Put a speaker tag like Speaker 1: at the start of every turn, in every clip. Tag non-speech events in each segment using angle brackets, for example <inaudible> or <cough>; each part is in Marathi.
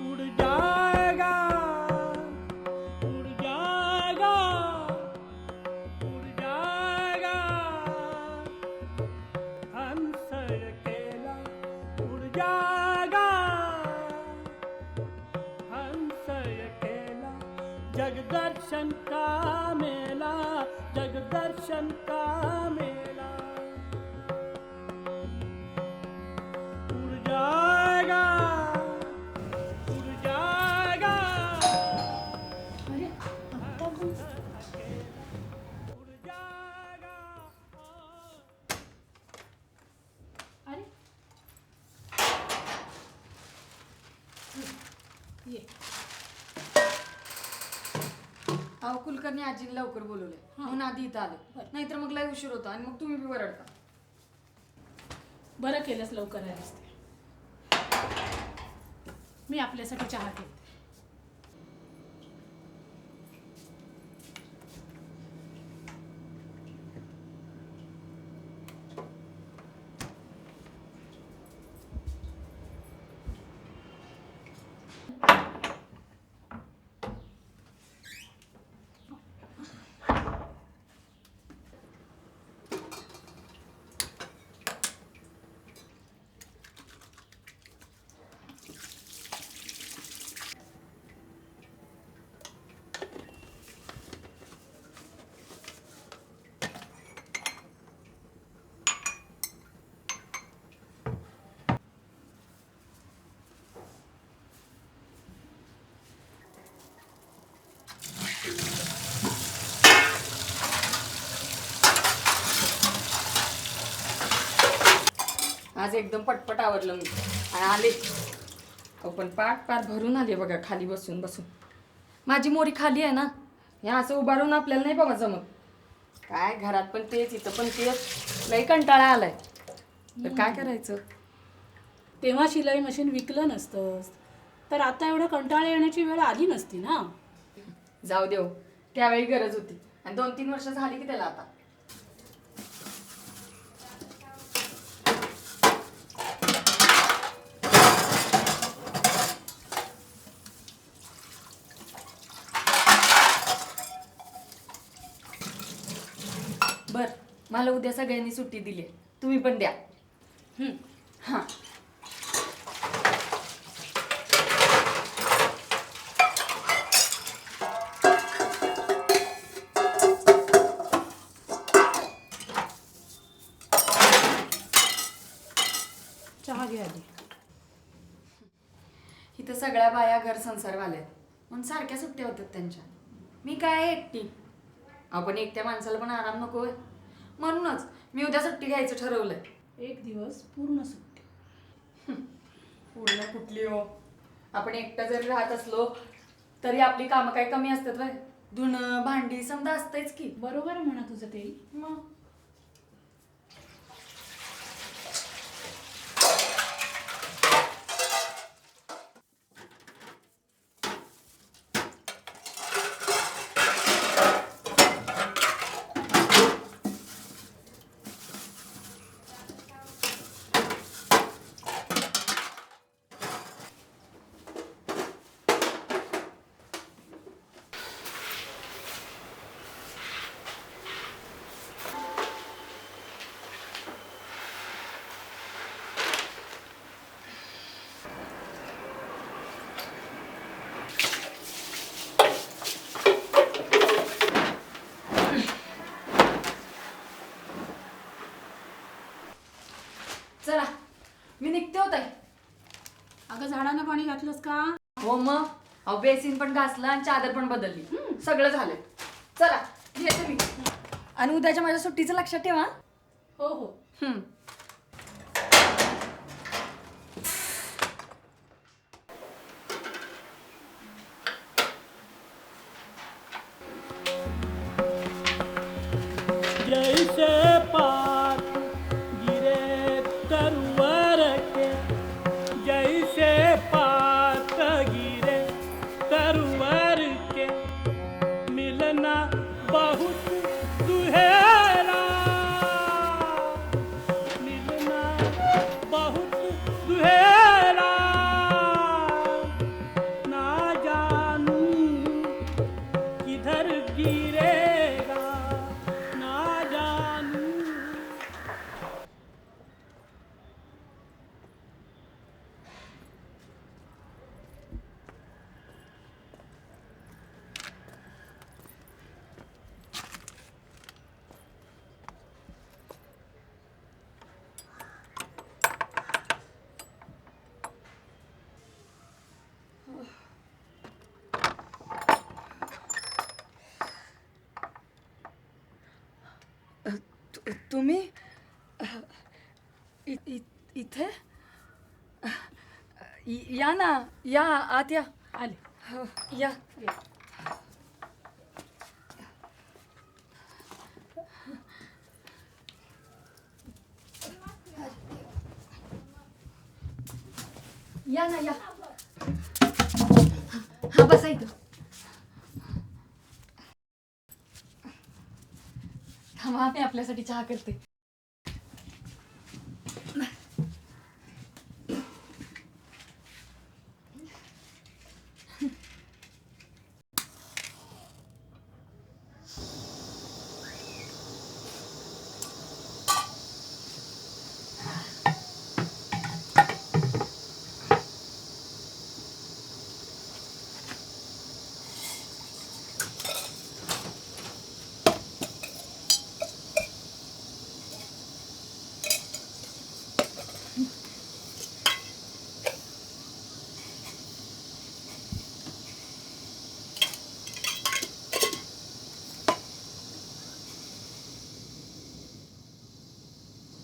Speaker 1: ਉੜ ਜਾਏਗਾ ਉੜ ਜਾਏਗਾ ਉੜ ਜਾਏਗਾ ਹੰਸੜ ਕੇਲਾ ਉੜ ਜਾਏਗਾ ਹੰਸੜ ਕੇਲਾ ਜਗ
Speaker 2: ਦਰਸ਼ਨ ਕਾ ਮੇਲਾ
Speaker 1: ਜਗ ਦਰਸ਼ਨ
Speaker 2: ਕਾ ਮੇਲਾ
Speaker 3: अहो कुलकर्णी आजीने लवकर बोलवलंय. म्हणून आधी इथं आले.
Speaker 2: बरं.
Speaker 3: नाहीतर मग लय उशीर होता आणि मग तुम्ही बी वरडता.
Speaker 2: बरं केलंस लवकर आलीस ते. मी आपल्यासाठी चहा ठेवते
Speaker 3: आज एकदम पटपट आवरलं मी. आणि आले. अहो पण पाठ पाठ भरून आले बघा खाली बसून बसून. माझी मोरी खाली आहे ना? हे असं उभारून आपल्याला नाही बाबा जमत. काय घरात पण तेच इथं पण तेच. लई कंटाळा आलाय. तर काय करायचं?
Speaker 2: तेव्हा शिलाई मशीन विकलं नसतंस. तर आता एवढं कंटाळा येण्याची वेळ आली नसती ना?
Speaker 3: जाऊ देऊ त्यावेळी गरज होती. आणि दोन तीन वर्ष झाली की त्याला आता बर मला उद्या सगळ्यांनी सुट्टी दिली तुम्ही पण द्या.
Speaker 2: हं.
Speaker 3: हां.
Speaker 2: चहा घे आधी.
Speaker 3: इथं सगळ्या बाया घर संसारवाल्या आहेत. म्हणून सारख्या सुट्ट्या होतात त्यांच्या. मी काय आहे एकटी? आपण एकट्या माणसाला पण आराम नकोय म्हणूनच मी उद्या सुट्टी घ्यायचं ठरवलंय.
Speaker 2: एक दिवस पूर्ण सुट्टी.
Speaker 3: पूर्ण कुठली हो? आपण एकटा जरी राहत असलो तरी आपली कामं काय कमी असतात वय? धुणं भांडी समजा असतेच की.
Speaker 2: बरोबर आहे म्हणा तुझं ते.
Speaker 3: मग? चला मी निघते होत
Speaker 2: अगं झाडांना पाणी घातलंस का?
Speaker 3: हो मग. अहो बेसिन पण घासलं आणि चादर पण बदलली. सगळं झालं. चला येते मी. आणि उद्याच्या माझ्या सुट्टीचं लक्षात ठेवा
Speaker 2: हो हो.
Speaker 3: हम्म.
Speaker 1: धर गिरे।
Speaker 3: तुम्ही इ- इ- इथे? या ना या आत या.
Speaker 2: आले.
Speaker 3: हो, या. या ना या. हा बसा इथं. मी आपल्यासाठी चहा करते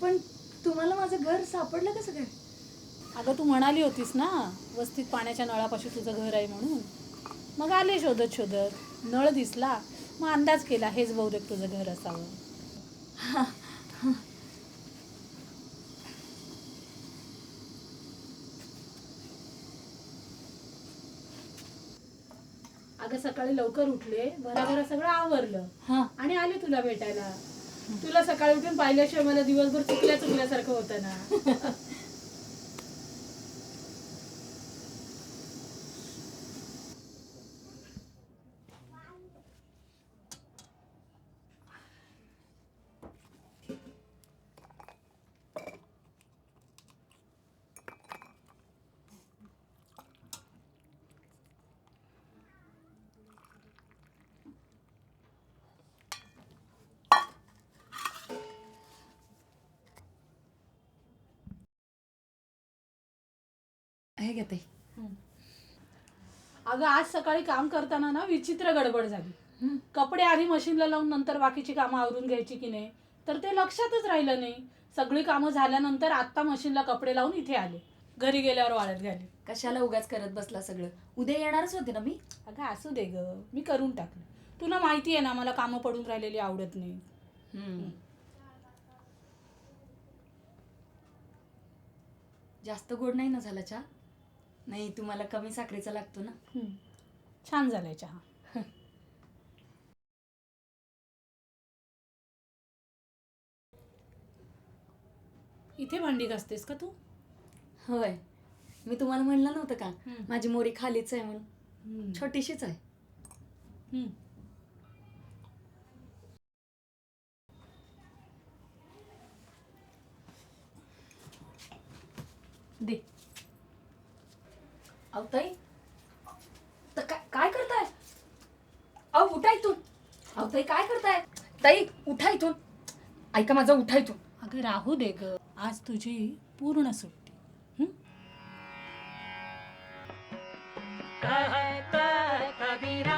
Speaker 3: पण तुम्हाला माझं घर सापडलं कसं काय?
Speaker 2: अगं तू म्हणाली होतीस ना वस्तीत पाण्याच्या नळापाशी तुझं घर आहे म्हणून. मग आले शोधत शोधत. नळ दिसला मग अंदाज केला हेच बहुतेक तुझं घर असावं. अगं सकाळी लवकर उठले. भराभरा सगळं आवरलं.
Speaker 3: हा.
Speaker 2: आणि आले तुला भेटायला. तुला सकाळी उठून पाहिल्याशिवाय मला दिवसभर चुकल्या चुकल्यासारखं होतं ना. <laughs>
Speaker 3: हे घेते
Speaker 2: अगं आज सकाळी काम करताना ना विचित्र गडबड झाली. कपडे आधी मशीनला लावून नंतर बाकीची कामं आवरून घ्यायची की नाही तर ते लक्षातच राहिलं नाही. सगळी कामं झाल्यानंतर आत्ता मशीनला कपडे लावून इथे आले. घरी गेल्यावर वाळत घाले.
Speaker 3: कशाला उगाच करत बसला सगळं? उद्या येणारच होते ना मी?
Speaker 2: अगं असू दे ग. मी करून टाकलं. तुला माहिती आहे ना मला कामं पडून राहिलेली आवडत नाही
Speaker 3: जास्त गोड नाही ना झाला चहा? नाही तुम्हाला कमी साखरेचा लागतो ना
Speaker 2: हम्म. छान झालाय चहा इथे भांडी घासतेस का तू
Speaker 3: होय मी तुम्हाला म्हणलं नव्हतं का
Speaker 2: हम्म.
Speaker 3: माझी मोरी खालीच आहे म्हणून
Speaker 2: हम्म.
Speaker 3: छोटीशीच आहे
Speaker 2: हम्म. दे
Speaker 3: अहो ताई. तर काय काय करताय? अहो उठा इथून. अहो ताई काय करताय? ताई उठा इथून. ऐका माझा उठा इथून.
Speaker 2: अगं राहू दे ग. आज तुझी पूर्ण सुट्टी. हं?
Speaker 1: कहता कबीर